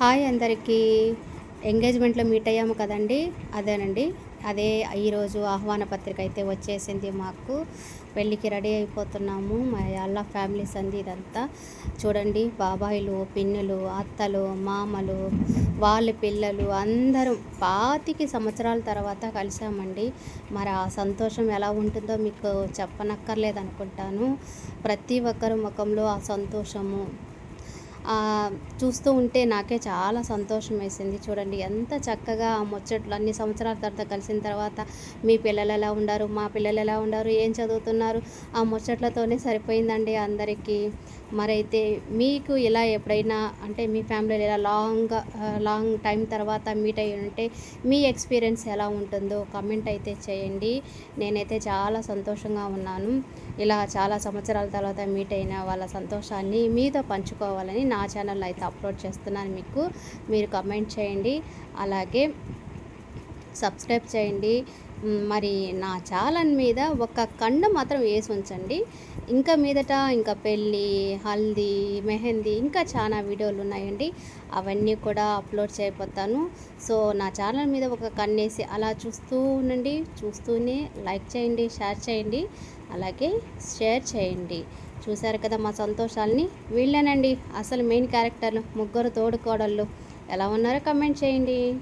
Hi అందరికీ. ఎంగేజ్మెంట్లో meet అయ్యాము కదండి? అదేనండి. అదే ఈరోజు ఆహ్వాన పత్రిక అయితే వచ్చేసింది మాకు. పెళ్ళికి రెడీ అయిపోతున్నాము. మా అల్లా ఫ్యామిలీస్ అంది ఇదంతా. చూడండి బాబాయిలు పిన్నులు అత్తలు మామలు వాళ్ళ పిల్లలు అందరూ పాతికి సంవత్సరాల తర్వాత కలిసామండి. మరి ఆ సంతోషం ఎలా ఉంటుందో మీకు చెప్పనక్కర్లేదు అనుకుంటాను. ప్రతి ఒక్కరి ముఖంలో ఆ సంతోషము చూస్తూ ఉంటే నాకే చాలా సంతోషం వేసింది చూడండి ఎంత చక్కగా ఆ ముచ్చట్లు అన్ని సంవత్సరాల తర్వాత కలిసిన తర్వాత మీ పిల్లలు ఎలా ఉండారు మా పిల్లలు ఎలా ఉండారు ఏం చదువుతున్నారు ఆ ముచ్చట్లతోనే సరిపోయిందండి అందరికీ. మరైతే మీకు ఇలా ఎప్పుడైనా అంటే మీ ఫ్యామిలీలో ఇలా లాంగ్ లాంగ్ టైం తర్వాత మీట్ అయ్యి ఉంటే మీ ఎక్స్పీరియన్స్ ఎలా ఉంటుందో కమెంట్ అయితే చేయండి. నేనైతే చాలా సంతోషంగా ఉన్నాను. ఇలా చాలా సంవత్సరాల తర్వాత మీట్ అయిన వాళ్ళ సంతోషాన్ని మీతో పంచుకోవాలని నా ఛానల్ అయితే అప్లోడ్ చేస్తున్నాను మీకు. మీరు కమెంట్ చేయండి. అలాగే సబ్స్క్రైబ్ చేయండి. మరి నా చాలన్ మీద ఒక కండ మాత్రం వేసి ఉంచండి. ఇంకా మీదట ఇంకా పెళ్ళి హల్దీ మెహందీ ఇంకా చాలా వీడియోలు ఉన్నాయండి. అవన్నీ కూడా అప్లోడ్ చేయబోతాను. సో నా ఛానల్ మీద ఒక కన్నేసి అలా చూస్తూ ఉండండి. చూస్తూనే లైక్ చేయండి షేర్ చేయండి. అలాగే షేర్ చేయండి. చూశారు కదా మా సంతోషాలని? వీళ్ళేనండి అసలు మెయిన్ క్యారెక్టర్లు ముగ్గురు తోడుకోడళ్ళు. ఎలా ఉన్నారో కమెంట్ చేయండి.